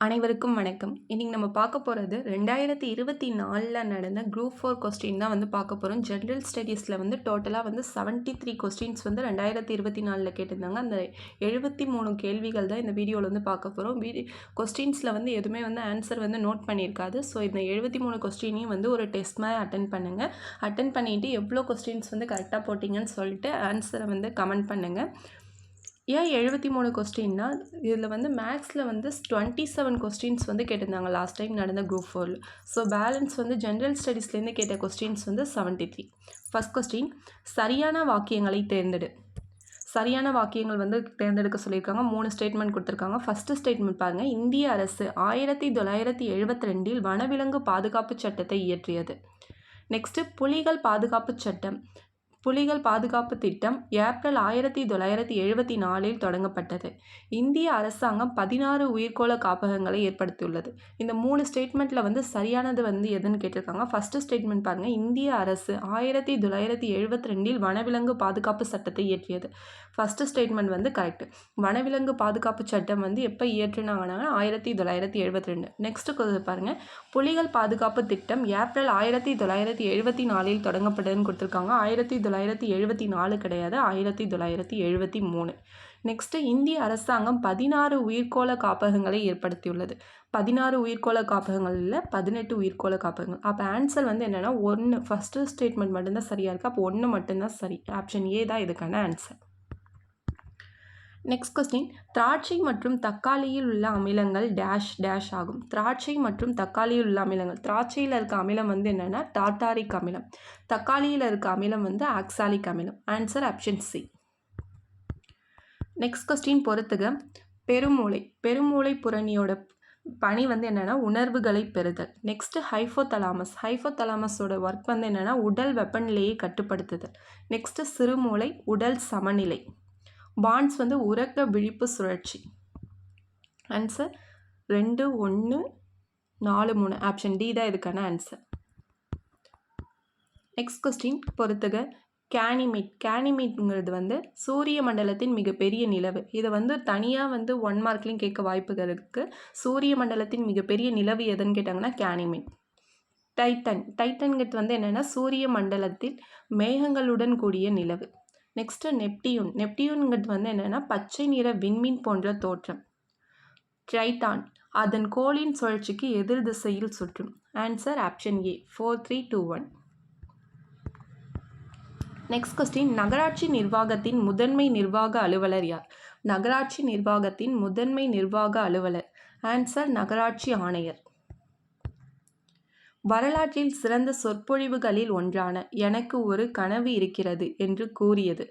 அனைவருக்கும் வணக்கம். இன்றைக்கி நம்ம பார்க்க போகிறது ரெண்டாயிரத்தி இருபத்தி நாலில் நடந்த குரூப் ஃபோர் கொஸ்டின் தான் வந்து பார்க்க போகிறோம் ஜென்ரல் ஸ்டடீஸில் வந்து டோட்டலாக வந்து செவன்ட்டி த்ரீ கொஸ்டின்ஸ் வந்து ரெண்டாயிரத்தி இருபத்தி நாலில் கேட்டிருந்தாங்க. அந்த எழுபத்தி மூணு கேள்விகள் தான் இந்த வீடியோவில் வந்து பார்க்க போகிறோம் வீடியோ கொஸ்டின்ஸில் வந்து எதுவுமே வந்து ஆன்சர் வந்து நோட் பண்ணியிருக்காது. ஸோ இந்த எழுபத்தி மூணு கொஸ்டினையும் வந்து ஒரு டெஸ்ட் மாதிரி அட்டன் பண்ணுங்கள் அட்டன் பண்ணிவிட்டு எவ்வளோ கொஸ்டின்ஸ் வந்து கரெக்டாக போட்டிங்கன்னு சொல்லிட்டு ஆன்சரை வந்து கமெண்ட் பண்ணுங்கள் ஏன் எழுபத்தி மூணு கொஸ்டின்னா இதில் வந்து மேக்ஸில் வந்து டுவெண்ட்டி செவன் கொஸ்டின்ஸ் வந்து கேட்டிருந்தாங்க லாஸ்ட் டைம் நடந்த குரூப் ஃபோரில் ஸோ பேலன்ஸ் வந்து ஜென்ரல் ஸ்டடீஸ்லேருந்து கேட்ட கொஸ்டின்ஸ் வந்து செவன்ட்டி த்ரீ ஃபஸ்ட் கொஸ்டின் சரியான வாக்கியங்களை தேர்ந்தெடு. சரியான வாக்கியங்கள் வந்து தேர்ந்தெடுக்க சொல்லியிருக்காங்க மூணு ஸ்டேட்மெண்ட் கொடுத்துருக்காங்க. ஃபஸ்ட்டு ஸ்டேட்மெண்ட் பாருங்கள் இந்திய அரசு ஆயிரத்தி தொள்ளாயிரத்தி எழுபத்தி ரெண்டில் வனவிலங்கு பாதுகாப்பு சட்டத்தை இயற்றியது. நெக்ஸ்ட்டு புலிகள் பாதுகாப்பு சட்டம். புலிகள் பாதுகாப்பு திட்டம் ஏப்ரல் ஆயிரத்தி தொள்ளாயிரத்தி எழுபத்தி நாலில் தொடங்கப்பட்டது. இந்திய அரசாங்கம் பதினாறு உயிர்கோள காப்பகங்களை ஏற்படுத்தியுள்ளது. இந்த மூணு ஸ்டேட்மெண்ட்டில் வந்து சரியானது வந்து எதுன்னு கேட்டிருக்காங்க. ஃபஸ்ட்டு ஸ்டேட்மெண்ட் பாருங்கள் இந்திய அரசு ஆயிரத்தி தொள்ளாயிரத்தி எழுபத்தி ரெண்டில் வனவிலங்கு பாதுகாப்பு சட்டத்தை இயற்றியது. ஃபஸ்ட்டு ஸ்டேட்மெண்ட் வந்து கரெக்ட் வனவிலங்கு பாதுகாப்பு சட்டம் வந்து எப்போ இயற்றினாங்கன்னா ஆயிரத்தி தொள்ளாயிரத்தி எழுபத்தி ரெண்டு நெக்ஸ்ட்டு பாருங்கள் புலிகள் பாதுகாப்பு திட்டம் ஏப்ரல் ஆயிரத்தி தொள்ளாயிரத்தி எழுபத்தி நாலில் தொடங்கப்பட்டதுன்னு கொடுத்துருக்காங்க. ஆயிரத்தி தொள்ளாயிரத்தி எழுபத்தி நாலு கிடையாது ஆயிரத்தி தொள்ளாயிரத்தி எழுபத்தி மூணு. நெக்ஸ்ட்டு இந்திய அரசாங்கம் பதினாறு உயிர்கோள காப்பகங்களை ஏற்படுத்தியுள்ளது. பதினாறு உயிர்கோள காப்பகங்கள் இல்லை பதினெட்டு உயிர்கோள காப்பகங்கள். அப்போ ஆன்சர் வந்து என்னென்னா ஒன்று ஃபஸ்ட்டு ஸ்டேட்மெண்ட் மட்டும்தான் சரியாக இருக்குது அப்போ ஒன்று மட்டும்தான் சரி. ஆப்ஷன் ஏ தான் இதுக்கான ஆன்சர் நெக்ஸ்ட் கொஸ்டின் திராட்சை மற்றும் தக்காளியில் உள்ள அமிலங்கள் டேஷ் டேஷ் ஆகும். திராட்சை மற்றும் தக்காளியில் உள்ள அமிலங்கள். திராட்சையில் இருக்க அமிலம் வந்து என்னென்னா டாட்டாரிக் அமிலம். தக்காளியில் இருக்க அமிலம் வந்து ஆக்சாலிக் அமிலம். Answer option C next question பொறுத்துக. பெருமூளை. பெருமூளை புரணியோட பணி வந்து என்னென்னா உணர்வுகளை பெறுதல். நெக்ஸ்ட்டு ஹைஃபோதலாமஸ் ஹைஃபோதலாமஸோட ஒர்க் வந்து என்னென்னா உடல் வெப்பநிலையை கட்டுப்படுத்துதல். நெக்ஸ்ட்டு சிறுமூளை உடல் சமநிலை. பாண்ட்ஸ் வந்து உறக்க விழிப்பு சுழற்சி. ஆன்சர் ரெண்டு ஒன்று நாலு மூணு. ஆப்ஷன் டி தான் இதுக்கான ஆன்சர் நெக்ஸ்ட் கொஸ்டின் பொறுத்துக. கேனிமீட் கேனிமீட்ங்கிறது வந்து சூரிய மண்டலத்தின் மிகப்பெரிய நிலவு. இதை வந்து தனியாக வந்து ஒன் மார்க்லேயும் கேட்க வாய்ப்புகள் இருக்குது சூரிய மண்டலத்தின் மிகப்பெரிய நிலவு எதுன்னு கேட்டாங்கன்னா கேனிமீட் டைட்டன் டைட்டன்கிறது வந்து என்னென்னா சூரிய மண்டலத்தில் மேகங்களுடன் கூடிய நிலவு. நெக்ஸ்ட்டு நெப்டியூன் நெப்டியூன்கிறது வந்து என்னென்னா பச்சை நிற விண்மீன் போன்ற தோற்றம். ட்ரைட்டான் அதன் கோளின் சுழற்சிக்கு எதிர் திசையில் சுற்றும். Answer option A four three two one next question நகராட்சி நிர்வாகத்தின் முதன்மை நிர்வாக அலுவலர் யார்? நகராட்சி நிர்வாகத்தின் முதன்மை நிர்வாக அலுவலர். ஆன்சர் நகராட்சி ஆணையர். வரலாற்றில் சிறந்த சொற்பொழிவுகளில் ஒன்றான எனக்கு ஒரு கனவு இருக்கிறது என்று கூறியது.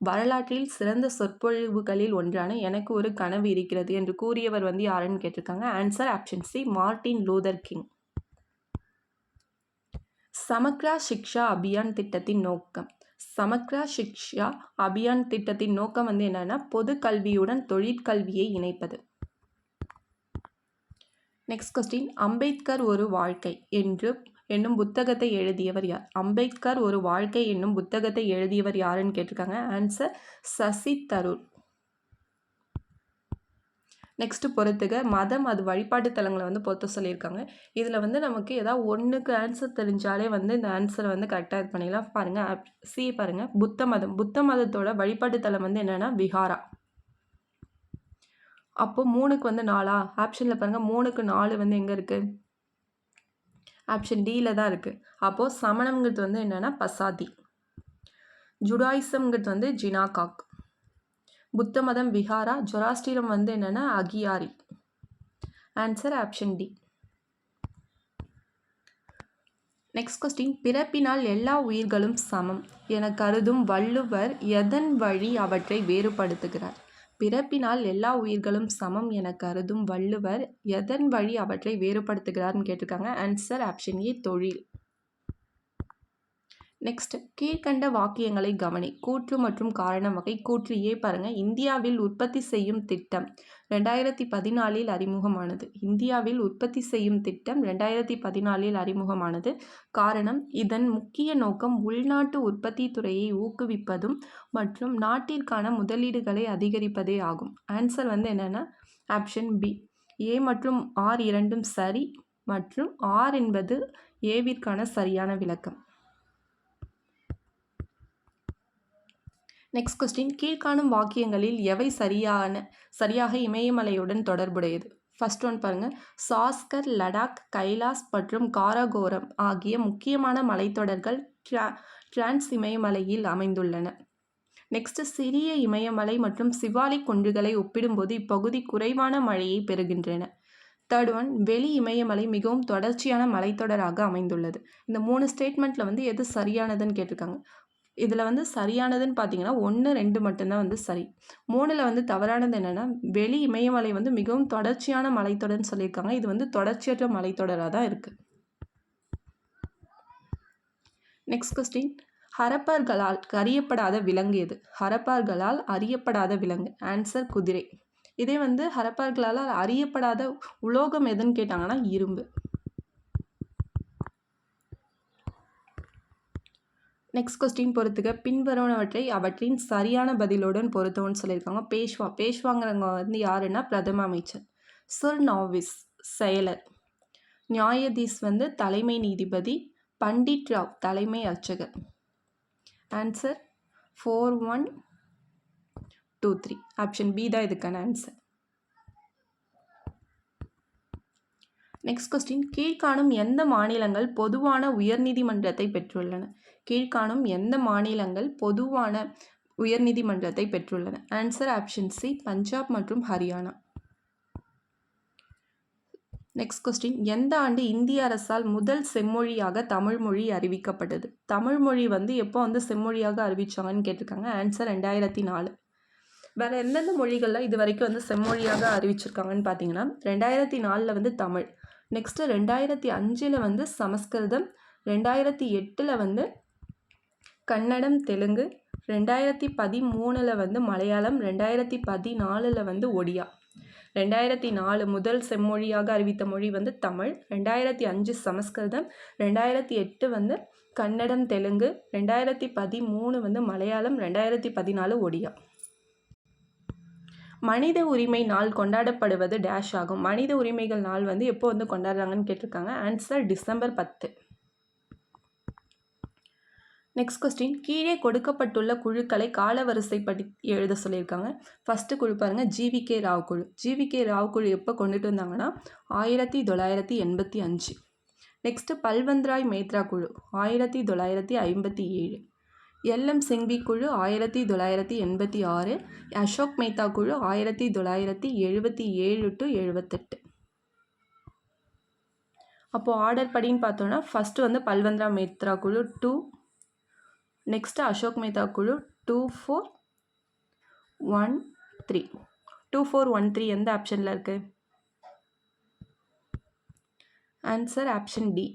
வரலாற்றில் சிறந்த சொற்பொழிவுகளில் ஒன்றான எனக்கு ஒரு கனவு இருக்கிறது என்று கூறியவர் வந்து யாருன்னு கேட்டிருக்காங்க? Answer option C Martin Luther King Samagra Shiksha Abhiyan திட்டத்தின் நோக்கம். சமக்ரா சிக்ஷா அபியான் திட்டத்தின் நோக்கம் வந்து என்னென்னா பொது கல்வியுடன் தொழிற்கல்வியை இணைப்பது. நெக்ஸ்ட் கொஸ்டின் அம்பேத்கர் ஒரு வாழ்க்கை என்று என்னும் புத்தகத்தை எழுதியவர் யார்? அம்பேத்கர் ஒரு வாழ்க்கை என்னும் புத்தகத்தை எழுதியவர் யாருன்னு கேட்டிருக்காங்க? ஆன்சர் சசி தரூர். நெக்ஸ்ட்டு பொறுத்துக. மதம் அது வழிபாட்டு தலங்களை வந்து பொறுத்த சொல்லியிருக்காங்க. இதில் வந்து நமக்கு ஏதாவது ஒன்றுக்கு ஆன்சர் தெரிஞ்சாலே வந்து இந்த ஆன்சரை வந்து கரெக்டாக இது பண்ணிடலாம். பாருங்கள் சி பாருங்கள் புத்த மதம். புத்த மதத்தோட வழிபாட்டு தலம் வந்து என்னென்னா விஹாரா. அப்போ மூணுக்கு வந்து நாலா? ஆப்ஷனில் பாருங்கள் மூணுக்கு நாலு வந்து எங்கே இருக்குது ஆப்ஷன் டியில் தான் இருக்குது அப்போது சமணம்ங்கிறது வந்து என்னென்னா பசாதி. ஜுடாயிசம்ங்கிறது வந்து ஜினாகாக். புத்த மதம் விஹாரா ஜொராஸ்டிரம் வந்து என்னென்னா agiary. Answer option D next question பிறப்பினால் எல்லா உயிர்களும் சமம். என கருதும் வள்ளுவர் எதன் வழி அவற்றை வேறுபடுத்துகிறார்? பிறப்பினால் எல்லா உயிர்களும் சமம் என கருதும் வள்ளுவர் எதன் வழி அவற்றை வேறுபடுத்துகிறார்னு கேட்டிருக்காங்க. ஆன்சர் ஆப்ஷன் ஏ தொழில். நெக்ஸ்ட் கீழ்கண்ட வாக்கியங்களை கவனி. கூற்று மற்றும் காரணம் வகை. கூற்று ஏ பாருங்கள் இந்தியாவில் உற்பத்தி செய்யும் திட்டம். ரெண்டாயிரத்தி பதினாலில் அறிமுகமானது. இந்தியாவில் உற்பத்தி செய்யும் திட்டம் ரெண்டாயிரத்தி பதினாலில் அறிமுகமானது. காரணம் இதன் முக்கிய நோக்கம் உள்நாட்டு உற்பத்தி துறையை ஊக்குவிப்பதும் மற்றும் நாட்டிற்கான முதலீடுகளை அதிகரிப்பதே ஆகும். ஆன்சர் வந்து என்னென்னா ஆப்ஷன் பி ஏ மற்றும் ஆர் இரண்டும் சரி மற்றும் ஆர் என்பது ஏவிற்கான சரியான விளக்கம். நெக்ஸ்ட் கொஸ்டின் கீழ்காணும் வாக்கியங்களில் எவை சரியான சரியாக இமயமலையுடன் தொடர்புடையது? ஃபர்ஸ்ட் ஒன் பாருங்கள் சாஸ்கர் லடாக் கைலாஸ் மற்றும் காராகோரம் ஆகிய முக்கியமான மலைத்தொடர்கள் ட்ரா டிரான்ஸ் இமயமலையில் அமைந்துள்ளன. நெக்ஸ்ட் சிறிய இமயமலை மற்றும் சிவாலிக் குன்றுகளை ஒப்பிடும்போது இப்பகுதி குறைவான மழையை பெறுகின்றன. தேர்ட் ஒன் வெளி இமயமலை மிகவும் தொடர்ச்சியான மலைத்தொடராக அமைந்துள்ளது. இந்த மூணு ஸ்டேட்மெண்ட்டில் வந்து எது சரியானதுன்னு கேட்டிருக்காங்க. இதில் வந்து சரியானதுன்னு பார்த்தீங்கன்னா ஒன்று ரெண்டு மட்டும்தான் வந்து சரி. மூணில் வந்து தவறானது என்னென்னா வெளி இமயமலை வந்து மிகவும் தொடர்ச்சியான மலைத்தொடர்னு சொல்லியிருக்காங்க. இது வந்து தொடர்ச்சியற்ற மலைத்தொடராக தான் இருக்குது நெக்ஸ்ட் கொஸ்டின் ஹரப்பர்களால் அறியப்படாத விலங்கு எது? ஹரப்பார்களால் அறியப்படாத விலங்கு. ஆன்சர் குதிரை. இதே வந்து ஹரப்பார்களால் அறியப்படாத உலோகம் எதுன்னு கேட்டாங்கன்னா இரும்பு. நெக்ஸ்ட் கொஸ்டின் பொறுத்துக்க பின்வருவனவற்றை அவற்றின் சரியான பதிலுடன் பொருத்தவும்னு சொல்லியிருக்காங்க. பேஷ்வா பேஷ்வாங்கிறவங்க வந்து யாருன்னா பிரதம அமைச்சர். சர் நாவிஸ் செயலர். நியாயதீஸ் வந்து தலைமை நீதிபதி. பண்டிட் ராவ் தலைமை அர்ச்சகர். Answer four one two three option B தான் இதுக்கான ஆன்சர் நெக்ஸ்ட் கொஸ்டின் கீழ்காணும் எந்த மாநிலங்கள் பொதுவான உயர்நீதிமன்றத்தை பெற்றுள்ளன? கீழ்காணும் எந்த மாநிலங்கள் பொதுவான உயர்நீதிமன்றத்தை பெற்றுள்ளன? ஆன்சர் ஆப்ஷன் சி பஞ்சாப் மற்றும் ஹரியானா நெக்ஸ்ட் கொஸ்டின் எந்த ஆண்டு இந்திய அரசால் முதல் செம்மொழியாக தமிழ்மொழி அறிவிக்கப்பட்டது? தமிழ்மொழி வந்து எப்போ வந்து செம்மொழியாக அறிவிச்சாங்கன்னு கேட்டிருக்காங்க. ஆன்சர் ரெண்டாயிரத்தி நாலு வேறு எந்தெந்த மொழிகளில் இது வரைக்கும் வந்து செம்மொழியாக அறிவிச்சிருக்காங்கன்னு பார்த்தீங்கன்னா ரெண்டாயிரத்தி நாலில் வந்து தமிழ். நெக்ஸ்ட்டு ரெண்டாயிரத்தி அஞ்சில் வந்து சமஸ்கிருதம். ரெண்டாயிரத்தி எட்டில் வந்து கன்னடம் தெலுங்கு. ரெண்டாயிரத்தி பதிமூணில் வந்து மலையாளம் ரெண்டாயிரத்தி பதினாலில் வந்து ஒடியா. ரெண்டாயிரத்தி நாலு முதல் செம்மொழியாக அறிவித்த மொழி வந்து தமிழ். ரெண்டாயிரத்தி அஞ்சு சமஸ்கிருதம். ரெண்டாயிரத்தி எட்டு வந்து கன்னடம் தெலுங்கு. ரெண்டாயிரத்தி பதிமூணு வந்து மலையாளம். ரெண்டாயிரத்தி பதினாலு ஒடியா. மனித உரிமை நாள் கொண்டாடப்படுவது டேஷ் ஆகும். மனித உரிமைகள் நாள் வந்து எப்போ வந்து கொண்டாடுறாங்கன்னு கேட்டிருக்காங்க? ஆன்சர் டிசம்பர் பத்து. நெக்ஸ்ட் கொஸ்டின் கீழே கொடுக்கப்பட்டுள்ள குழுக்களை காலவரிசைப்படி எழுத சொல்லியிருக்காங்க. ஃபஸ்ட்டு குழு பாருங்கள் ஜிவிகே ராவ் குழு ஜிவிகே ராவ் குழு எப்போ கொண்டுட்டு வந்தாங்கன்னா ஆயிரத்தி தொள்ளாயிரத்தி எண்பத்தி அஞ்சு. நெக்ஸ்ட்டு பல்வந்த்ராய் மேத்ரா குழு ஆயிரத்தி தொள்ளாயிரத்தி ஐம்பத்தி ஏழு. எல்எம் சிங்வி குழு ஆயிரத்தி தொள்ளாயிரத்தி எண்பத்தி ஆறு. அசோக் மேத்தா குழு ஆயிரத்தி தொள்ளாயிரத்தி எழுபத்தி ஏழு டு எழுபத்தெட்டு அப்போது ஆர்டர் படின்னு பார்த்தோன்னா ஃபஸ்ட்டு வந்து பல்வந்த்ரா மேத்ரா குழு டூ நெக்ஸ்ட்டு அசோக் மேத்தா குழு two four one three two four one three எந்த ஆப்ஷனில் இருக்குது ஆன்சர் ஆப்ஷன் டி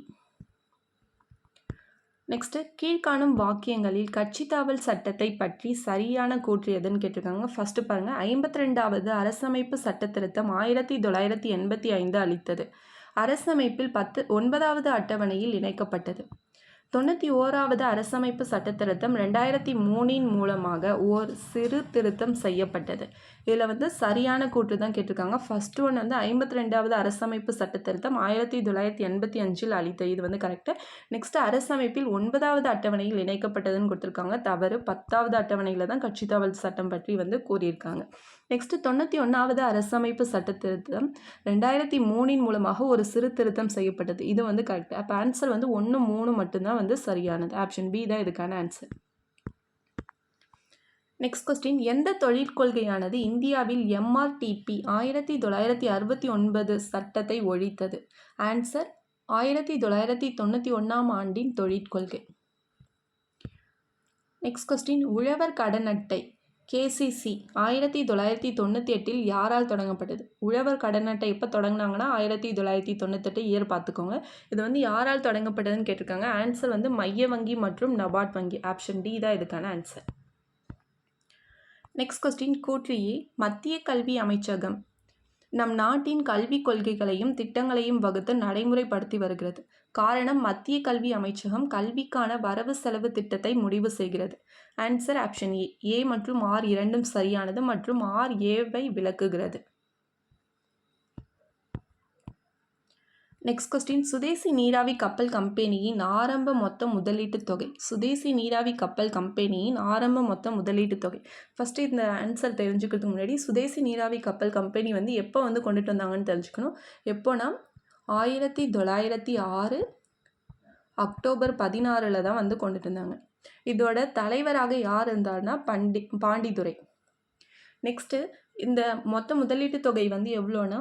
நெக்ஸ்ட்டு கீழ்காணும் வாக்கியங்களில் கட்சி தாவல் சட்டத்தை பற்றி சரியான கூற்று எதுன்னு கேட்டிருக்காங்க. ஃபஸ்ட்டு பாருங்கள் ஐம்பத்தி ரெண்டாவது அரசமைப்பு சட்ட திருத்தம் ஆயிரத்தி தொள்ளாயிரத்தி எண்பத்தி ஐந்து அளித்தது. அரசமைப்பில் பத்து ஒன்பதாவது அட்டவணையில் இணைக்கப்பட்டது. தொண்ணூற்றி ஓராவது அரசமைப்பு சட்டத்திருத்தம் ரெண்டாயிரத்தி மூணின் மூலமாக ஓர் சிறு திருத்தம் செய்யப்பட்டது. இதில் வந்து சரியான கூற்று தான் கேட்டிருக்காங்க. ஃபஸ்ட்டு ஒன் வந்து ஐம்பத்தி ரெண்டாவது அரசமைப்பு சட்டத்திருத்தம் ஆயிரத்தி தொள்ளாயிரத்தி எண்பத்தி அஞ்சில் அளித்த. இது வந்து கரெக்டு நெக்ஸ்ட் அரசமைப்பில் ஒன்பதாவது அட்டவணையில் இணைக்கப்பட்டதுன்னு கொடுத்துருக்காங்க. தவறு பத்தாவது அட்டவணையில் தான் கட்சி தகவல் சட்டம் பற்றி வந்து கூறியிருக்காங்க. நெக்ஸ்ட்டு தொண்ணூற்றி ஒன்றாவது அரசமைப்பு சட்ட திருத்தம் ரெண்டாயிரத்தி மூணின் மூலமாக ஒரு சிறு திருத்தம் செய்யப்பட்டது. இது வந்து கரெக்ட் அப்போ ஆன்சர் வந்து ஒன்று மூணு மட்டும்தான் வந்து சரியானது. ஆப்ஷன் பி தான் இதுக்கான ஆன்சர் நெக்ஸ்ட் கொஸ்டின் எந்த தொழிற்கொள்கையானது இந்தியாவில் எம்ஆர்டிபி ஆயிரத்தி தொள்ளாயிரத்தி அறுபத்தி ஒன்பது சட்டத்தை ஒழித்தது? ஆன்சர் ஆயிரத்தி தொள்ளாயிரத்தி தொண்ணூற்றி ஒன்றாம் ஆண்டின் தொழிற்கொள்கை. நெக்ஸ்ட் கொஸ்டின் உழவர் கடன் அட்டை கேசிசி ஆயிரத்தி தொள்ளாயிரத்தி தொண்ணூற்றி எட்டில் யாரால் தொடங்கப்பட்டது? உழவர் கடன் அட்டை எப்போ தொடங்கினாங்கன்னா ஆயிரத்தி தொள்ளாயிரத்தி தொண்ணூத்தெட்டு இயர் பார்த்துக்கோங்க. இது வந்து யாரால் தொடங்கப்பட்டதுன்னு கேட்டிருக்காங்க. ஆன்சர் வந்து மைய வங்கி மற்றும் நபார்ட் வங்கி. ஆப்ஷன் டி தான் இதுக்கான ஆன்சர் நெக்ஸ்ட் கொஸ்டின் கூற்றியே மத்திய கல்வி அமைச்சகம். நம் நாட்டின் கல்விக் கொள்கைகளையும் திட்டங்களையும் வகுத்து நடைமுறைப்படுத்தி வருகிறது. காரணம் மத்திய கல்வி அமைச்சகம் கல்விக்கான வரவு செலவு திட்டத்தை முடிவு செய்கிறது. ஆன்சர் ஆப்ஷன் ஏ ஏ மற்றும் ஆர் இரண்டும் சரியானது மற்றும் ஆர் ஏவை விளக்குகிறது. நெக்ஸ்ட் கொஸ்டின் சுதேசி நீராவி கப்பல் கம்பெனியின் ஆரம்ப மொத்த முதலீட்டு தொகை. சுதேசி நீராவி கப்பல் கம்பெனியின் ஆரம்ப மொத்த முதலீட்டு தொகை. ஃபஸ்ட்டு இந்த ஆன்சர் தெரிஞ்சுக்கிறதுக்கு முன்னாடி சுதேசி நீராவி கப்பல் கம்பெனி வந்து எப்போ வந்து கொண்டுட்டு வந்தாங்கன்னு தெரிஞ்சுக்கணும். எப்போனா ஆயிரத்தி தொள்ளாயிரத்தி ஆறு அக்டோபர் பதினாறில் தான் வந்து கொண்டுட்டு வந்தாங்க. இதோட தலைவராக யார் இருந்தார்னா பண்டி பாண்டிதுரை. நெக்ஸ்ட்டு இந்த மொத்த முதலீட்டு தொகை வந்து எவ்வளோன்னா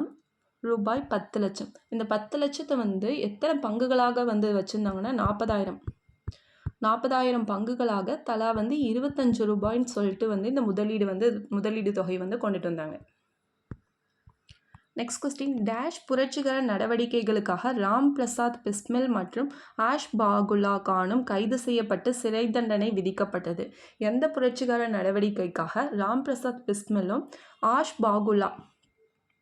ரூபாய் பத்து லட்சம். இந்த பத்து லட்சத்தை வந்து எத்தனை பங்குகளாக வந்து வச்சுருந்தாங்கன்னா நாற்பதாயிரம். நாற்பதாயிரம் பங்குகளாக தலா வந்து இருபத்தஞ்சு ரூபாய்ன்னு சொல்லிட்டு வந்து இந்த முதலீடு வந்து முதலீடு தொகை வந்து கொண்டுட்டு வந்தாங்க. நெக்ஸ்ட் கொஸ்டின் டேஷ் புரட்சிகர நடவடிக்கைகளுக்காக ராம் பிரசாத் பிஸ்மில் மற்றும் ஆஷ் பாகுலா கானும் கைது செய்யப்பட்டு சிறை தண்டனை விதிக்கப்பட்டது. எந்த புரட்சிகர நடவடிக்கைக்காக ராம் பிரசாத் பிஸ்மிலும் ஆஷ் பாகுலா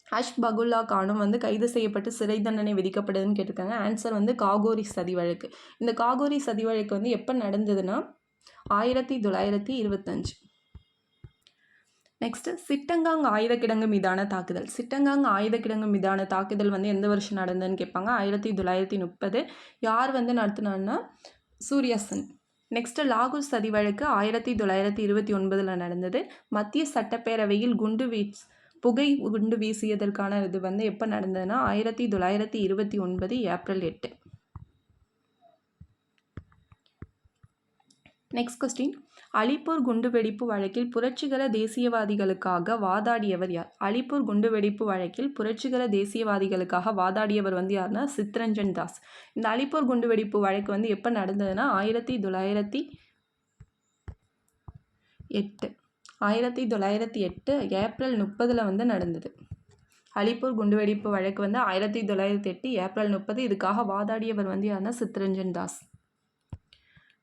ஆஷ் பகுல்லா கானும் வந்து கைது செய்யப்பட்டு சிறை தண்டனை விதிக்கப்படுதுன்னு கேட்டிருக்காங்க. ஆன்சர் வந்து காகோரி சதி வழக்கு இந்த காகோரி சதி வழக்கு வந்து எப்போ நடந்ததுன்னா ஆயிரத்தி தொள்ளாயிரத்தி இருபத்தஞ்சு. நெக்ஸ்ட்டு சிட்டங்காங் ஆயுத கிடங்கு மீதான தாக்குதல் சிட்டங்காங் ஆயுத கிடங்கு மீதான தாக்குதல் வந்து எந்த வருஷம் நடந்ததுன்னு கேட்பாங்க. ஆயிரத்தி தொள்ளாயிரத்தி முப்பது. யார் வந்து நடத்தினான்னா? சூரியசன். நெக்ஸ்ட்டு லாகூர் சதி வழக்கு ஆயிரத்தி தொள்ளாயிரத்தி இருபத்தி ஒன்பதில் நடந்தது. மத்திய சட்டப்பேரவையில் குண்டு வீச் புகை குண்டு வீசியதற்கான இது வந்து எப்போ நடந்ததுன்னா? ஆயிரத்தி தொள்ளாயிரத்தி இருபத்தி ஒன்பது ஏப்ரல் எட்டு. நெக்ஸ்ட் கொஸ்டின் அலிப்பூர் குண்டுவெடிப்பு வழக்கில் புரட்சிகர தேசியவாதிகளுக்காக வாதாடியவர் யார்? அலிப்பூர் குண்டுவெடிப்பு வழக்கில் புரட்சிகர தேசியவாதிகளுக்காக வாதாடியவர் வந்து யாருன்னா சித்ரஞ்சன் தாஸ். இந்த அலிப்பூர் குண்டுவெடிப்பு வழக்கு வந்து எப்போ நடந்ததுன்னா ஆயிரத்தி தொள்ளாயிரத்தி எட்டு. ஆயிரத்தி தொள்ளாயிரத்தி எட்டு ஏப்ரல் முப்பதில் வந்து நடந்தது. அலிப்பூர் குண்டுவெடிப்பு வழக்கு வந்து ஆயிரத்தி தொள்ளாயிரத்தி எட்டு ஏப்ரல் முப்பது. இதுக்காக வாதாடியவர் வந்து யாருன்னா சித்ரஞ்சன் தாஸ்.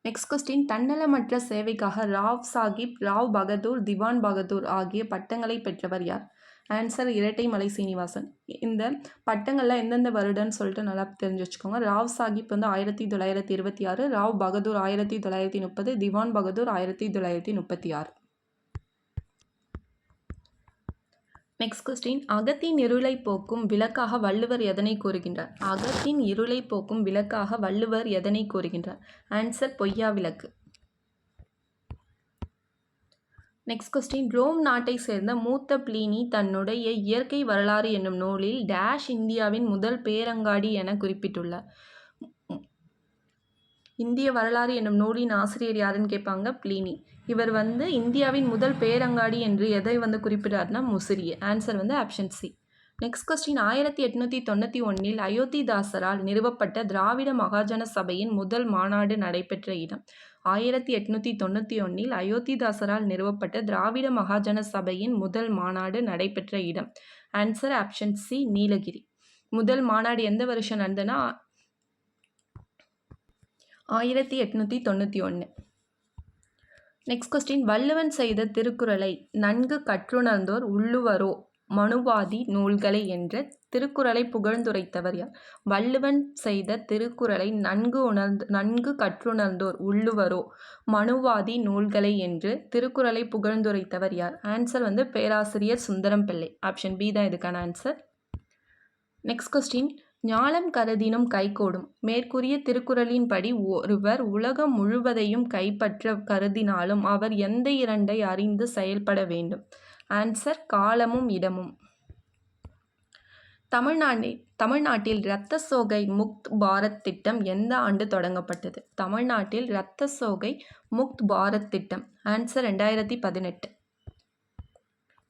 நெக்ஸ்ட் கொஸ்டின் தன்னலமற்ற சேவைக்காக ராவ் சாஹிப் ராவ் பகதூர் திவான் பகதூர் ஆகிய பட்டங்களை பெற்றவர் யார்? ஆன்சர் இரட்டைமலை சீனிவாசன். இந்த பட்டங்கள்லாம் எந்தெந்த வருடம்னு சொல்லிட்டு நல்லா தெரிஞ்சு வச்சுக்கோங்க. ராவ் சாஹிப் வந்து ஆயிரத்தி தொள்ளாயிரத்தி இருபத்தி ஆறு ராவ் பகதூர் ஆயிரத்தி தொள்ளாயிரத்தி முப்பது திவான் பகதூர் ஆயிரத்தி தொள்ளாயிரத்தி முப்பத்தி ஆறு. நெக்ஸ்ட் கொஸ்டின் அகத்தின் இருளை போக்கும் விளக்காக வள்ளுவர் எதனை கூறுகின்றார்? அகத்தின் இருளை போக்கும் விளக்காக வள்ளுவர் எதனை கூறுகின்றார்? ஆன்சர் பொய்யா விளக்கு. நெக்ஸ்ட் கொஸ்டின் ரோம் நாட்டை சேர்ந்த மூத்த பிளீனி தன்னுடைய இயற்கை வரலாறு என்னும் நூலில் டேஷ் இந்தியாவின் முதல் பேரங்காடி என குறிப்பிட்டுள்ளார். இந்திய வரலாறு என்னும் நூலின் ஆசிரியர் யாருன்னு கேட்பாங்க? பிளீனி. இவர் வந்து இந்தியாவின் முதல் பேரங்காடி என்று எதை வந்து குறிப்பிடார்னா முசிறிய. ஆன்சர் வந்து ஆப்ஷன் சி நெக்ஸ்ட் கொஸ்டின் ஆயிரத்தி எட்நூற்றி தொண்ணூற்றி ஒன்றில் அயோத்திதாசரால் நிறுவப்பட்ட திராவிட மகாஜன சபையின் முதல் மாநாடு நடைபெற்ற இடம். ஆயிரத்தி எட்நூற்றி தொண்ணூற்றி ஒன்றில் அயோத்திதாசரால் நிறுவப்பட்ட திராவிட மகாஜன சபையின் முதல் மாநாடு நடைபெற்ற இடம். Answer option C Nilgiri. முதல் மாநாடு எந்த வருஷம் நடந்ததுன்னா ஆயிரத்தி எட்நூற்றி தொண்ணூற்றி ஒன்று நெக்ஸ்ட் கொஸ்டின் வள்ளுவன் செய்த திருக்குறளை நன்கு கற்றுணர்ந்தோர் உள்ளுவரோ மனுவாதி நூல்களை என்ற திருக்குறளை புகழ்ந்துரைத்தவர் யார்? வள்ளுவன் செய்த திருக்குறளை நன்கு உணர்ந்து நன்கு கற்றுணர்ந்தோர் உள்ளுவரோ மனுவாதி நூல்களை என்று திருக்குறளை புகழ்ந்துரைத்தவர் யார்? ஆன்சர் வந்து பேராசிரியர் சுந்தரம் பிள்ளை ஆப்ஷன் பி தான் இதுக்கான ஆன்சர் நெக்ஸ்ட் கொஸ்டின் ஞாலம் கருதினும் கைகூடும். மேற்கூறிய திருக்குறளின்படி ஒருவர் உலகம் முழுவதையும் கைப்பற்ற கருதினாலும் அவர் எந்த இரண்டை அறிந்து செயல்பட வேண்டும்? ஆன்சர் காலமும் இடமும். தமிழ்நாட்டில் தமிழ்நாட்டில் இரத்த சோகை முக்த் பாரத் திட்டம் எந்த ஆண்டு தொடங்கப்பட்டது? தமிழ்நாட்டில் இரத்த சோகை முக்த் பாரத் திட்டம். ஆன்சர் ரெண்டாயிரத்தி பதினெட்டு.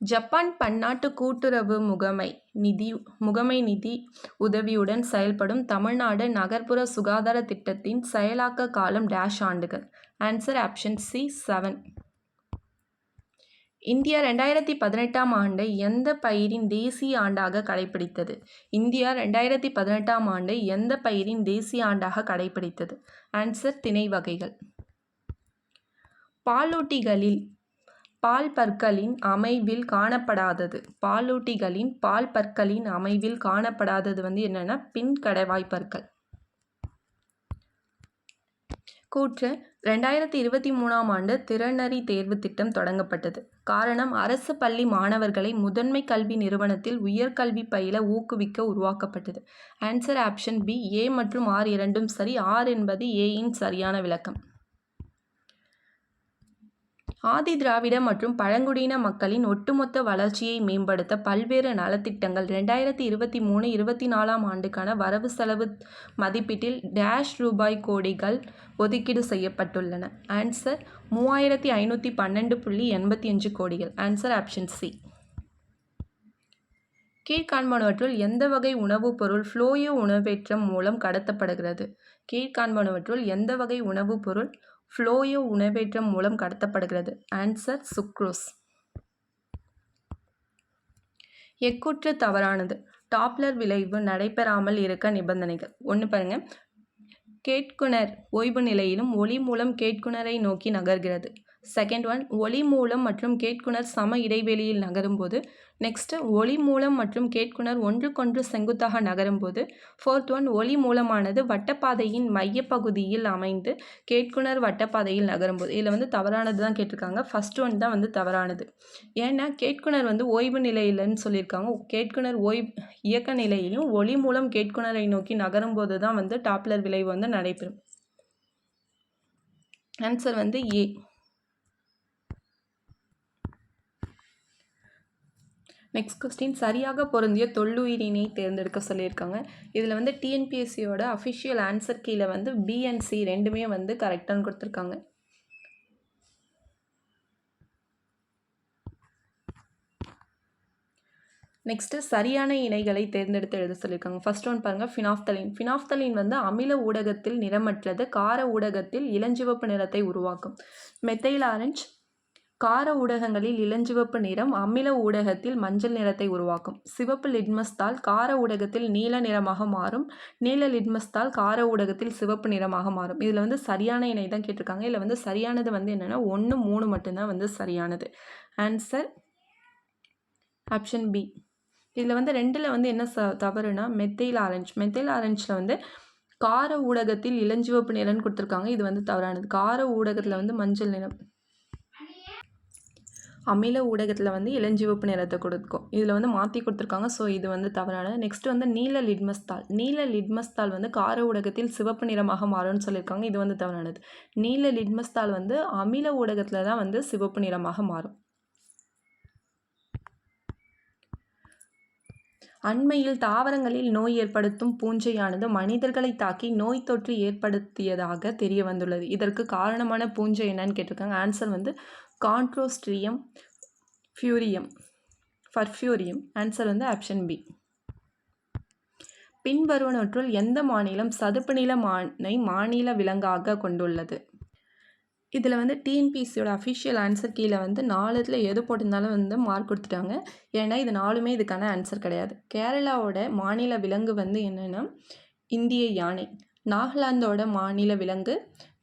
ஜப்பான் பன்னாட்டு கூட்டுறவு முகமை நிதி முகமை நிதி உதவியுடன் செயல்படும் தமிழ்நாடு நகர்ப்புற சுகாதார திட்டத்தின் செயலாக்க காலம் டேஷ் ஆண்டுகள். Answer option C seven India ரெண்டாயிரத்தி பதினெட்டாம் ஆண்டை எந்த பயிரின் தேசிய ஆண்டாக கடைபிடித்தது இந்தியா ரெண்டாயிரத்தி பதினெட்டாம் ஆண்டு எந்த பயிரின் தேசிய ஆண்டாக கடைபிடித்தது ஆன்சர் திணை வகைகள். பாலூட்டிகளில் பால் பற்களின் அமைவில் காணப்படாதது. பாலூட்டிகளின் பால் பற்களின் அமைவில் காணப்படாதது வந்து என்னென்னா பின் கடவாய் பற்கள். கூற்று ரெண்டாயிரத்தி இருபத்தி மூணாம் ஆண்டு திறனறி தேர்வு திட்டம் தொடங்கப்பட்டது. காரணம் அரசு பள்ளி மாணவர்களை முதன்மை கல்வி நிறுவனத்தில் உயர்கல்வி பயில ஊக்குவிக்க உருவாக்கப்பட்டது. ஆன்சர் ஆப்ஷன் பி ஏ மற்றும் ஆர் இரண்டும் சரி ஆர் என்பது ஏயின் சரியான விளக்கம். ஆதி திராவிட மற்றும் பழங்குடியின மக்களின் ஒட்டுமொத்த வளர்ச்சியை மேம்படுத்த பல்வேறு நலத்திட்டங்கள் ரெண்டாயிரத்தி இருபத்தி மூணு இருபத்தி நாலாம் ஆண்டுக்கான வரவு செலவு மதிப்பீட்டில் டேஷ் ரூபாய் கோடிகள் ஒதுக்கீடு செய்யப்பட்டுள்ளன. ஆன்சர் மூவாயிரத்தி ஐநூற்றி பன்னெண்டு புள்ளி எண்பத்தி அஞ்சு கோடிகள். Answer option C. கீழ்காண்பனவற்றுள் எந்த வகை உணவுப் பொருள் ஃப்ளோயோ உணவேற்றம் மூலம் கடத்தப்படுகிறது? கீழ்காண்பனவற்றுள் எந்த வகை உணவுப் பொருள் ஃப்ளோயோ உணவேற்றம் மூலம் கடத்தப்படுகிறது. ஆன்சர் சுக்ரோஸ் எக்கூற்று தவறானது. டாப்லர் விளைவு நடைபெறாமல் இருக்க நிபந்தனைகள். ஒன்று பாருங்கள் கேட்குனர் ஓய்வு நிலையிலும் ஒளி மூலம் கேட்குனரை நோக்கி நகர்கிறது. செகண்ட் ஒன் ஒளி மூலம் மற்றும் கேட்குணர் சம இடைவெளியில் நகரும்போது. நெக்ஸ்ட்டு ஒளி மூலம் மற்றும் கேட்குணர் ஒன்றுக்கொன்று செங்குத்தாக நகரும்போது. ஃபோர்த் ஒன் ஒளி மூலமானது வட்டப்பாதையின் மையப்பகுதியில் அமைந்து கேட்குணர் வட்டப்பாதையில் நகரும்போது. இதில் வந்து தவறானது தான் கேட்டிருக்காங்க. ஃபஸ்ட் ஒன் தான் வந்து தவறானது. ஏன்னா கேட்குணர் வந்து ஓய்வு நிலையில்ன்னு சொல்லியிருக்காங்க. கேட்குணர் ஓய்வு இயக்க நிலையிலும் ஒளி மூலம் கேட்குணரை நோக்கி நகரும்போது தான் வந்து டாப்லர் விளைவு வந்து நடைபெறும். ஆன்சர் வந்து ஏ நெக்ஸ்ட் கொஸ்டின் சரியாக பொருந்திய தொல்லுயிரினை தேர்ந்தெடுக்க சொல்லியிருக்காங்க. இதில் வந்து டிஎன்பிஎஸ்சியோட அஃபிஷியல் ஆன்சர் கீழே வந்து பிஎன்சி ரெண்டுமே வந்து கரெக்டானு கொடுத்துருக்காங்க. நெக்ஸ்ட்டு சரியான இணைகளை தேர்ந்தெடுத்து எழுத சொல்லியிருக்காங்க. ஃபர்ஸ்ட் ஒன் பாருங்கள் ஃபினாஃப்தலின் ஃபினாஃப்தலின் வந்து அமில ஊடகத்தில் நிறமற்றது கார ஊடகத்தில் இளஞ்சிவப்பு நிறத்தை உருவாக்கும். மெத்தைல் ஆரஞ்ச் கார ஊடகங்களில் இளஞ்சிவப்பு நிறம் அமில ஊடகத்தில் மஞ்சள் நிறத்தை உருவாக்கும். சிவப்பு லிட்மஸ் தாள் கார ஊடகத்தில் நீல நிறமாக மாறும். நீல லிட்மஸ் தாள் கார ஊடகத்தில் சிவப்பு நிறமாக மாறும். இதில் வந்து சரியான இணை தான் கேட்டிருக்காங்க. இதில் வந்து சரியானது வந்து என்னென்னா ஒன்று மூணு மட்டும்தான் வந்து சரியானது. ஆன்சர் ஆப்ஷன் பி இதில் வந்து ரெண்டில் வந்து என்ன ச தவறுனா மெத்தைல் ஆரஞ்ச் மெத்தைல் ஆரஞ்சில் வந்து கார ஊடகத்தில் இளஞ்சிவப்பு நிறம்னு கொடுத்துருக்காங்க. இது வந்து தவறானது. கார ஊடகத்தில் வந்து மஞ்சள் நிறம். அமில ஊடகத்தில் வந்து இளஞ்சிவப்பு நிறத்தை கொடுக்கும். இதில் வந்து மாற்றி கொடுத்துருக்காங்க. ஸோ இது வந்து தவறான. நெக்ஸ்ட் வந்து நீல லிட்மஸ் தாள் நீல லிட்மஸ் தாள் வந்து கார ஊடகத்தில் சிவப்பு நிறமாக மாறும்னு சொல்லியிருக்காங்க. இது வந்து தவறானது. நீல லிட்மஸ் தாள் வந்து அமில ஊடகத்தில் தான் வந்து சிவப்பு நிறமாக மாறும். அண்மையில் தாவரங்களில் நோய் ஏற்படுத்தும் பூஞ்சையானது மனிதர்களை தாக்கி நோய் தொற்று ஏற்படுத்தியதாக தெரிய வந்துள்ளது இதற்கு காரணமான பூஞ்சை என்னன்னு கேட்டிருக்காங்க. ஆன்சர் வந்து கான்ட்ரோஸ்ட்ரியம் ஃபியூரியம் ஃபர்ஃப்யூரியம் ஆன்சர் வந்து ஆப்ஷன் பி பின்வருவனற்றுள் எந்த மாநிலம் சதுப்பு நில மானை மாநில விலங்காக கொண்டுள்ளது? இதில் வந்து டிஎன்பிசியோட அஃபிஷியல் ஆன்சர் கீழே வந்து நாலு இதில் எது போட்டிருந்தாலும் வந்து மார்க் கொடுத்துட்டாங்க. ஏன்னா இது நாலுமே இதுக்கான ஆன்சர் கிடையாது. கேரளாவோட மாநில விலங்கு வந்து என்னென்னா இந்திய யானை. நாகாலாந்தோட மாநில விலங்கு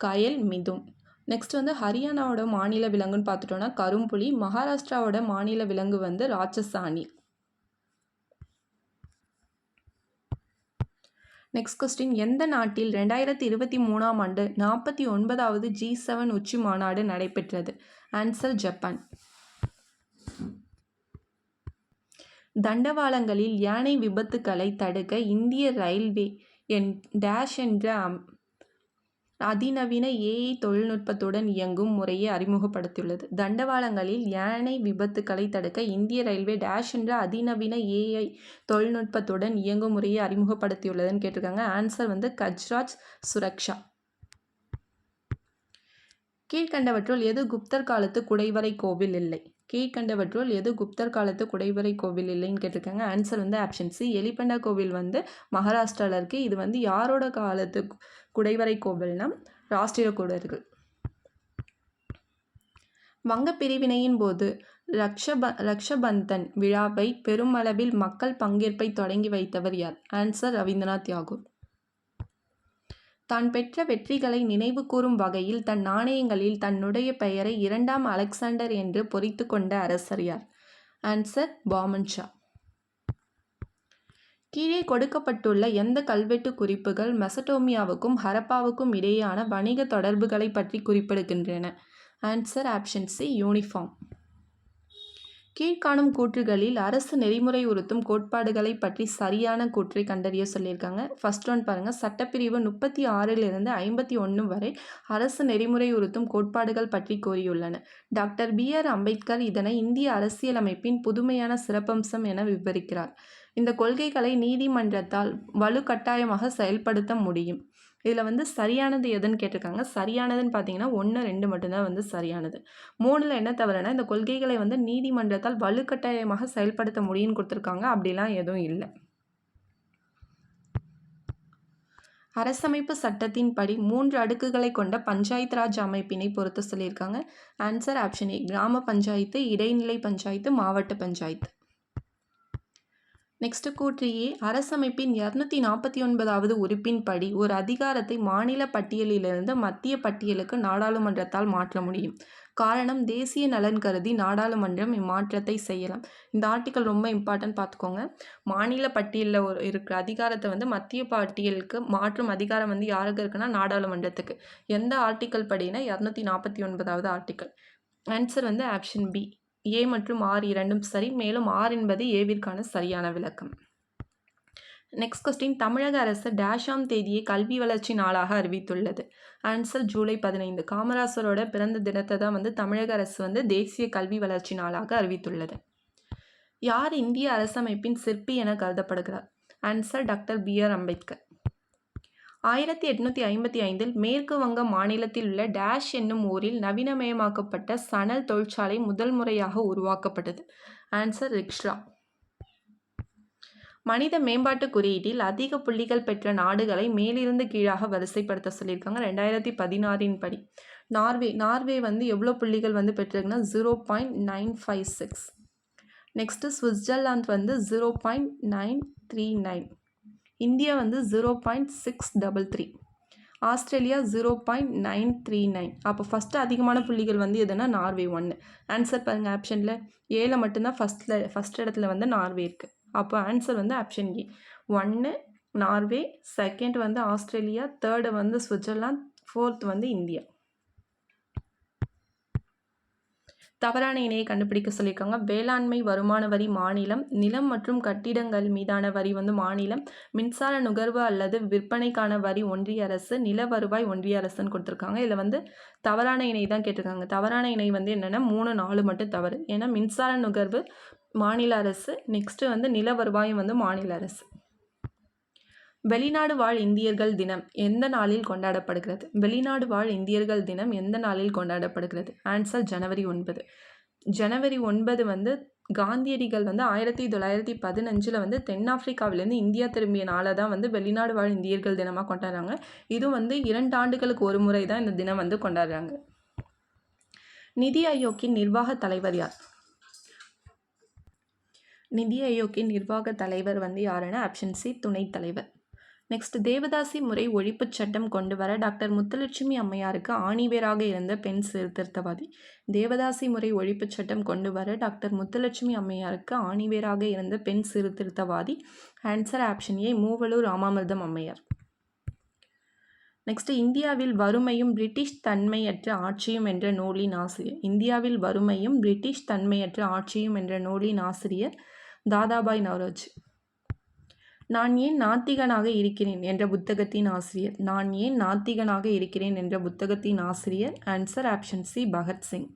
கயல் மிதும். நெக்ஸ்ட் வந்து ஹரியானாவோட மாநில விலங்குன்னு பார்த்துட்டோன்னா கரும்புலி மகாராஷ்டிராவோட மாநில விலங்கு வந்து ராட்சசாணி. நெக்ஸ்ட் கொஸ்டின் எந்த நாட்டில் ரெண்டாயிரத்தி இருபத்தி மூணாம் ஆண்டு நாற்பத்தி ஒன்பதாவது ஜி செவன் உச்சி மாநாடு நடைபெற்றது? ஆன்சர் ஜப்பான் தண்டவாளங்களில் யானை விபத்துக்களை தடுக்க இந்திய ரயில்வே என் டேஷ் என்ற அதிநவீன ஏஐ தொழில்நுட்பத்துடன் இயங்கும் முறையை அறிமுகப்படுத்தியுள்ளது. தண்டவாளங்களில் யானை விபத்துக்களை தடுக்க இந்திய ரயில்வே டேஷ் என்ற அதிநவீன ஏஐ தொழில்நுட்பத்துடன் இயங்கும் முறையை அறிமுகப்படுத்தியுள்ளதுன்னு கேட்டிருக்காங்க. ஆன்சர் வந்து கஜ்ராஜ் சுரக்ஷா. கீழ்கண்டவற்றுள் எது குப்தர் காலத்து குடைவரை கோவில் இல்லை? கீழ்கண்டவற்றுள் எது குப்தர் காலத்து குடைவரை கோவில் இல்லைன்னு கேட்டிருக்காங்க. ஆன்சர் வந்து ஆப்ஷன் சி எலிபண்டா கோவில் வந்து மகாராஷ்டிராவில் இருக்குது இது வந்து யாரோட காலத்து குடைவரை கோவில்னா ராஷ்டிரகூடர்கள் வங்க பிரிவினையின் போது ரக்ஷப ரக்ஷபந்தன் விழாவை பெருமளவில் மக்கள் பங்கேற்பை தொடங்கி வைத்தவர் யார்? ஆன்சர் ரவீந்திரநாத் தியாகூர் தான் பெற்ற வெற்றிகளை நினைவு கூறும் வகையில் தன் நாணயங்களில் தன்னுடைய பெயரை இரண்டாம் அலெக்சாண்டர் என்று பொறித்து கொண்ட அரசர் யார்? ஆன்சர் பாமன் ஷா. கீழே கொடுக்கப்பட்டுள்ள எந்த கல்வெட்டு குறிப்புகள் மெசடோமியாவுக்கும் ஹரப்பாவுக்கும் இடையேயான வணிக தொடர்புகளை பற்றி குறிப்பிடுகின்றன. ஆன்சர் ஆப்ஷன் சி யூனிஃபார்ம் கீழ்காணும் கூற்றுகளில் அரசு நெறிமுறை உறுத்தும் கோட்பாடுகளை பற்றி சரியான கூற்றை கண்டறிய சொல்லியிருக்காங்க. ஃபர்ஸ்ட் ஒன் பாருங்கள் சட்டப்பிரிவு முப்பத்தி ஆறிலிருந்து ஐம்பத்தி ஒன்று வரை அரசு நெறிமுறை உறுத்தும் கோட்பாடுகள் பற்றி கூறியுள்ளன. டாக்டர் பி ஆர் அம்பேத்கர் இதனை இந்திய அரசியலமைப்பின் புதுமையான சிறப்பம்சம் என விவரிக்கிறார். இந்த கொள்கைகளை நீதிமன்றத்தால் வலுக்கட்டாயமாக செயல்படுத்த முடியும். இதில் வந்து சரியானது எதுன்னு கேட்டிருக்காங்க. சரியானதுன்னு பார்த்தீங்கன்னா ஒன்று ரெண்டு மட்டும்தான் வந்து சரியானது. மூணில் என்ன தவறுனா இந்த கொள்கைகளை வந்து நீதிமன்றத்தால் வலுக்கட்டாயமாக செயல்படுத்த முடியும்னு கொடுத்துருக்காங்க. அப்படிலாம் எதுவும் இல்லை. அரசமைப்பு சட்டத்தின்படி மூன்று அடுக்குகளை கொண்ட பஞ்சாயத்து ராஜ் அமைப்பினை பொறுத்து சொல்லியிருக்காங்க. ஆன்சர் ஆப்ஷன் ஏ கிராம பஞ்சாயத்து இடைநிலை பஞ்சாயத்து மாவட்ட பஞ்சாயத்து. நெக்ஸ்ட் கூற்றியே அரசமைப்பின் இரநூத்தி நாற்பத்தி ஒன்பதாவது உறுப்பின்படி ஒரு அதிகாரத்தை மாநில பட்டியலிலிருந்து மத்திய பட்டியலுக்கு நாடாளுமன்றத்தால் மாற்ற முடியும். காரணம் தேசிய நலன் கருதி நாடாளுமன்றம் இம்மாற்றத்தை செய்யலாம். இந்த ஆர்டிக்கல் ரொம்ப இம்பார்ட்டன்ட் பார்த்துக்கோங்க. மாநில பட்டியலில் ஒரு இருக்கிற அதிகாரத்தை வந்து மத்திய பட்டியலுக்கு மாற்றும் அதிகாரம் வந்து யாருக்கு இருக்குன்னா நாடாளுமன்றத்துக்கு. எந்த ஆர்டிக்கல் படினா இரநூத்தி நாற்பத்தி ஒன்பதாவது ஆர்டிக்கல் ஆன்சர் வந்து ஆப்ஷன் பி ஏ மற்றும் ஆர் இரண்டும் சரி மேலும் ஆர் என்பது ஏவிற்கான சரியான விளக்கம். நெக்ஸ்ட் கொஸ்டின் தமிழக அரசு டேஷாம் தேதியை கல்வி வளர்ச்சி நாளாக அறிவித்துள்ளது. ஆன்சர் ஜூலை பதினைந்து. காமராசரோட பிறந்த தினத்தை தான் வந்து தமிழக அரசு வந்து தேசிய கல்வி வளர்ச்சி நாளாக அறிவித்துள்ளது. யார் இந்திய அரசமைப்பின் சிற்பி என கருதப்படுகிறார்? Answer doctor B R Ambedkar. ஆயிரத்தி எட்நூற்றி ஐம்பத்தி ஐந்தில் மேற்கு வங்க மாநிலத்தில் உள்ள டேஷ் என்னும் ஊரில் நவீனமயமாக்கப்பட்ட சணல் தொழிற்சாலை முதல் முறையாக உருவாக்கப்பட்டது. Answer rickshaw. மனித மேம்பாட்டு குறியீட்டில் அதிக புள்ளிகள் பெற்ற நாடுகளை மேலிருந்து கீழாக வரிசைப்படுத்த சொல்லியிருக்காங்க. ரெண்டாயிரத்தி பதினாறின் படி. நார்வே நார்வே வந்து எவ்வளோ புள்ளிகள் வந்து பெற்றிருக்குன்னா zero point nine five six next Switzerland வந்து zero point nine three nine India வந்து zero point six double three Australia zero point nine three nine அப்போ ஃபஸ்ட்டு அதிகமான புள்ளிகள் வந்து எதுனா நார்வே ஒன்று ஆன்சர் பாருங்கள் ஆப்ஷனில் ஏல மட்டும்தான் ஃபஸ்ட்டில் ஃபஸ்ட் இடத்துல வந்து நார்வே இருக்குது அப்போ ஆன்சர் வந்து ஆப்ஷன் ஏ ஒன்று நார்வே. செகண்ட் வந்து ஆஸ்திரேலியா. தேர்டு வந்து சுவிட்சர்லாந்து. ஃபோர்த் வந்து இந்தியா. தவறான இணையை கண்டுபிடிக்க சொல்லியிருக்காங்க. வேளாண்மை வருமான வரி மாநிலம் நிலம் மற்றும் கட்டிடங்கள் மீதான வரி வந்து மாநிலம் மின்சார நுகர்வு அல்லது விற்பனைக்கான வரி ஒன்றிய அரசு நில வருவாய் ஒன்றிய அரசுன்னு கொடுத்துருக்காங்க. இதில் வந்து தவறான இணை தான் கேட்டிருக்காங்க. தவறான இணை வந்து என்னென்னா மூணு நாலு மட்டும் தவறு. ஏன்னா மின்சார நுகர்வு மாநில அரசு நெக்ஸ்ட்டு வந்து நில வருவாயும் வந்து மாநில அரசு. வெளிநாடு வாழ் இந்தியர்கள் தினம் எந்த நாளில் கொண்டாடப்படுகிறது? வெளிநாடு வாழ் இந்தியர்கள் தினம் எந்த நாளில் கொண்டாடப்படுகிறது? ஆன்சர் ஜனவரி ஒன்பது. ஜனவரி ஒன்பது வந்து காந்தியடிகள் வந்து ஆயிரத்தி தொள்ளாயிரத்தி பதினஞ்சில் வந்து தென்னாப்பிரிக்காவிலேருந்து இந்தியா திரும்பிய நாளை தான் வந்து வெளிநாடு வாழ் இந்தியர்கள் தினமாக கொண்டாடுறாங்க. இதுவும் வந்து இரண்டு ஆண்டுகளுக்கு ஒரு முறை தான் இந்த தினம் வந்து கொண்டாடுறாங்க. நிதி ஆயோக்கின் நிர்வாக தலைவர் யார்? நிதி ஆயோக்கின் நிர்வாக தலைவர் வந்து யாருன்னா ஆப்ஷன் சி துணைத் தலைவர். நெக்ஸ்ட் தேவதாசி முறை ஒழிப்புச் சட்டம் கொண்டு வர டாக்டர் முத்துலட்சுமி அம்மையாருக்கு ஆணிவேராக இருந்த பெண் சீர்திருத்தவாதி தேவதாசி முறை ஒழிப்புச் சட்டம் கொண்டு வர டாக்டர் முத்துலட்சுமி அம்மையாருக்கு ஆணிவேராக இருந்த பெண் சீர்திருத்தவாதி answer option A Moovalur Ramamirtham Ammaiyar. Next இந்தியாவில் வறுமையும் பிரிட்டிஷ் தன்மையற்ற ஆட்சியும் என்ற நூலின் ஆசிரியர். இந்தியாவில் வறுமையும் பிரிட்டிஷ் தன்மையற்ற ஆட்சியும் என்ற நூலின் ஆசிரியர் தாதாபாய் நவரோஜ். நான் ஏன் நாத்திகனாக இருக்கிறேன் என்ற புத்தகத்தின் ஆசிரியர். நான் ஏன் நாத்திகனாக இருக்கிறேன் என்ற புத்தகத்தின் ஆசிரியர் ஆன்சர் ஆப்ஷன் சி பகத்சிங்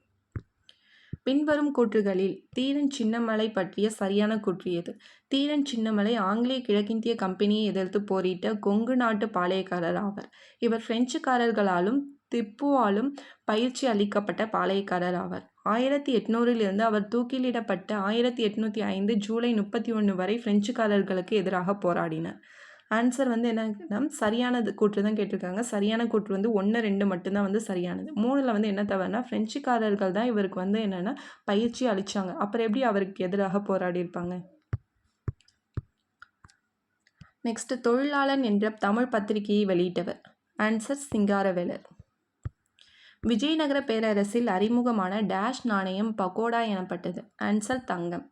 பின்வரும் கூற்றுகளில் தீரன் சின்னமலை பற்றிய சரியான கூற்று எது? தீரன் சின்னமலை ஆங்கிலேய கிழக்கிந்திய கம்பெனியை எதிர்த்து போரிட்ட கொங்கு நாட்டு பாளையக்காரர் ஆவர். இவர் பிரெஞ்சுக்காரர்களாலும் திப்புவாலும் பயிற்சி அளிக்கப்பட்ட பாளையக்காரர் ஆவார். ஆயிரத்தி எட்நூறிலிருந்து அவர் தூக்கிலிடப்பட்ட ஆயிரத்தி எட்நூற்றி ஐந்து ஜூலை முப்பத்தி ஒன்று வரை பிரெஞ்சுக்காரர்களுக்கு எதிராக போராடினார். ஆன்சர் வந்து என்னன்னா சரியானது கூற்று தான் கேட்டிருக்காங்க. சரியான கூற்று வந்து ஒன்று ரெண்டு மட்டும்தான் வந்து சரியானது. மூணில் வந்து என்ன தவறுனா ஃப்ரெஞ்சுக்காரர்கள் தான் இவருக்கு வந்து என்னென்னா பயிற்சி அளித்தாங்க அப்புறம் எப்படி அவருக்கு எதிராக போராடி இருப்பாங்க நெக்ஸ்ட் தொழிலாளன் என்ற தமிழ் பத்திரிகையை வெளியிட்டவர். ஆன்சர் சிங்காரவேலர். விஜயநகர பேரரசில் அறிமுகமான டேஷ் நாணயம் பகோடா எனப்பட்டது. அன்சல் தங்கம்.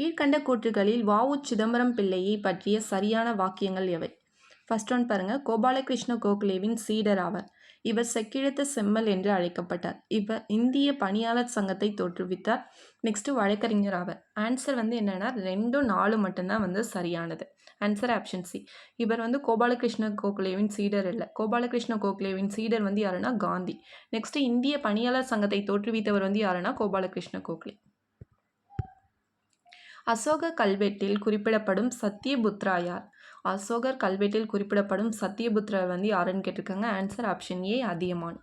கீழ்க்கண்ட கூற்றுகளில் வாவு சிதம்பரம் பிள்ளையை பற்றிய சரியான வாக்கியங்கள் எவை? ஃபர்ஸ்ட் ஒன் பாருங்கள் கோபாலகிருஷ்ண கோகலேவின் சீடர் ஆவர். இவர் செக்கிழுத்த செம்மல் என்று அழைக்கப்பட்டார். இவர் இந்திய பணியாளர் சங்கத்தை தோற்றுவித்தார். நெக்ஸ்ட் வழக்கறிஞர் ஆவர். ஆன்சர் வந்து என்னென்னா ரெண்டும் நாலு மட்டும்தான் வந்து சரியானது. ஆன்சர் ஆப்ஷன் சி இவர் வந்து கோபாலகிருஷ்ண கோக்லேவின் சீடர் இல்லை. கோபாலகிருஷ்ண கோக்லேவின் சீடர் வந்து யாருன்னா காந்தி. நெக்ஸ்ட் இந்திய பணியாளர் சங்கத்தை தோற்றுவித்தவர் வந்து யாருன்னா கோபாலகிருஷ்ண கோக்லே. அசோக கல்வெட்டில் குறிப்பிடப்படும் சத்யபுத்ரா யார்? அசோகர் கல்வெட்டில் குறிப்பிடப்படும் சத்தியபுத்திரர் வந்து யாருன்னு கேட்டிருக்காங்க? Answer option A Athiyaman.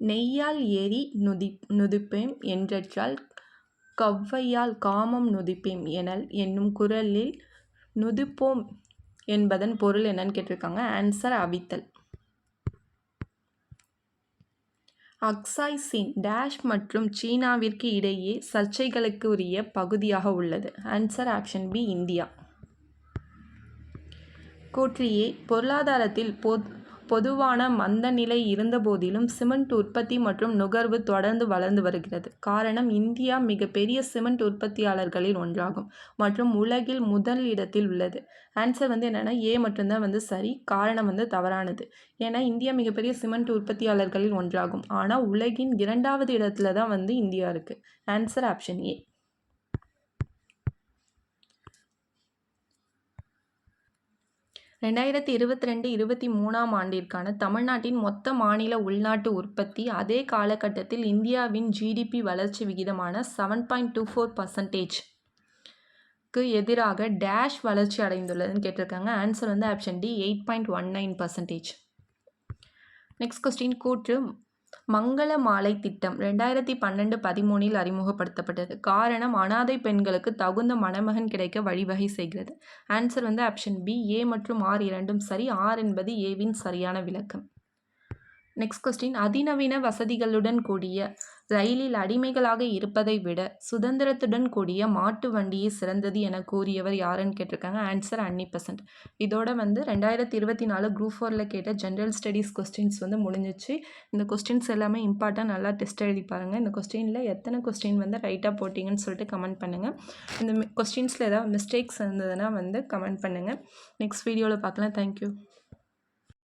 நெய்யால் ஏறி நொதி நொதிப்பேம் என்றால் கவ்வையால் காமம் நொதிப்பேம் எனல் என்னும் குரலில் நொதிப்போம் என்பதன் பொருள் என்னன்னு கேட்டிருக்காங்க? ஆன்சர் அவித்தல். அக்சாய் சீன் டேஷ் மற்றும் சீனாவிற்கு இடையே சர்ச்சைகளுக்கு உரிய பகுதியாக உள்ளது. Answer option B India. கூற்றியே பொருளாதாரத்தில் பொது பொதுவான மந்த நிலை இருந்தபோதிலும் சிமெண்ட் உற்பத்தி மற்றும் நுகர்வு தொடர்ந்து வளர்ந்து வருகிறது. காரணம் இந்தியா மிகப்பெரிய சிமெண்ட் உற்பத்தியாளர்களில் ஒன்றாகும் மற்றும் உலகில் முதல் இடத்தில் உள்ளது. ஆன்சர் வந்து என்னென்னா ஏ மட்டும்தான் வந்து சரி. காரணம் வந்து தவறானது. ஏன்னா இந்தியா மிகப்பெரிய சிமெண்ட் உற்பத்தியாளர்களில் ஒன்றாகும். ஆனால் உலகின் இரண்டாவது இடத்துல தான் வந்து இந்தியா இருக்குது ஆன்சர் ஆப்ஷன் ஏ ரெண்டாயிரத்தி இருபத்தி ரெண்டு இருபத்தி மூணாம் ஆண்டிற்கான தமிழ்நாட்டின் மொத்த மாநில உள்நாட்டு உற்பத்தி அதே காலகட்டத்தில் இந்தியாவின் ஜிடிபி வளர்ச்சி விகிதமான செவன் பாயிண்ட் டூ ஃபோர் பர்சன்டேஜ்க்கு எதிராக டேஷ் வளர்ச்சி அடைந்துள்ளதுன்னு கேட்டிருக்காங்க. ஆன்சர் வந்து option D eight point one nine percentage next question கூற்று மங்கள மாலை திட்டம் ரெண்டாயிரத்தி பன்னெண்டு பதிமூணில் அறிமுகப்படுத்தப்பட்டது. காரணம் அனாதை பெண்களுக்கு தகுந்த மணமகன் கிடைக்க வழிவகை செய்கிறது. ஆன்சர் வந்து ஆப்ஷன் பி ஏ மற்றும் ஆர் இரண்டும் சரி ஆர் என்பது ஏவின் சரியான விளக்கம். நெக்ஸ்ட் கொஸ்டின் அதிநவீன வசதிகளுடன் கூடிய ரயிலில் அடிமைகளாக இருப்பதை விட சுதந்திரத்துடன் கூடிய மாட்டு வண்டியே சிறந்தது என கூறியவர் யாருன்னு கேட்டிருக்காங்க? ஆன்சர் அன்னி பர்சன்ட் இதோட வந்து ரெண்டாயிரத்தி இருபத்தி நாலு குரூப் ஃபோரில் கேட்ட ஜென்ரல் ஸ்டடீஸ் கொஸ்டின்ஸ் வந்து முடிஞ்சிச்சு. இந்த கொஸ்டின்ஸ் எல்லாமே இம்பார்ட்டாக நல்லா டெஸ்ட் எழுதி பாருங்கள் இந்த கொஸ்டினில் எத்தனை கொஸ்டின் வந்து ரைட்டாக போட்டிங்கன்னு சொல்லிட்டு கமெண்ட் பண்ணுங்கள் இந்த கொஸ்டின்ஸில் ஏதாவது மிஸ்டேக்ஸ் இருந்ததுன்னா வந்து கமெண்ட் பண்ணுங்கள் நெக்ஸ்ட் வீடியோவில் பார்க்கலாம். தேங்க்யூ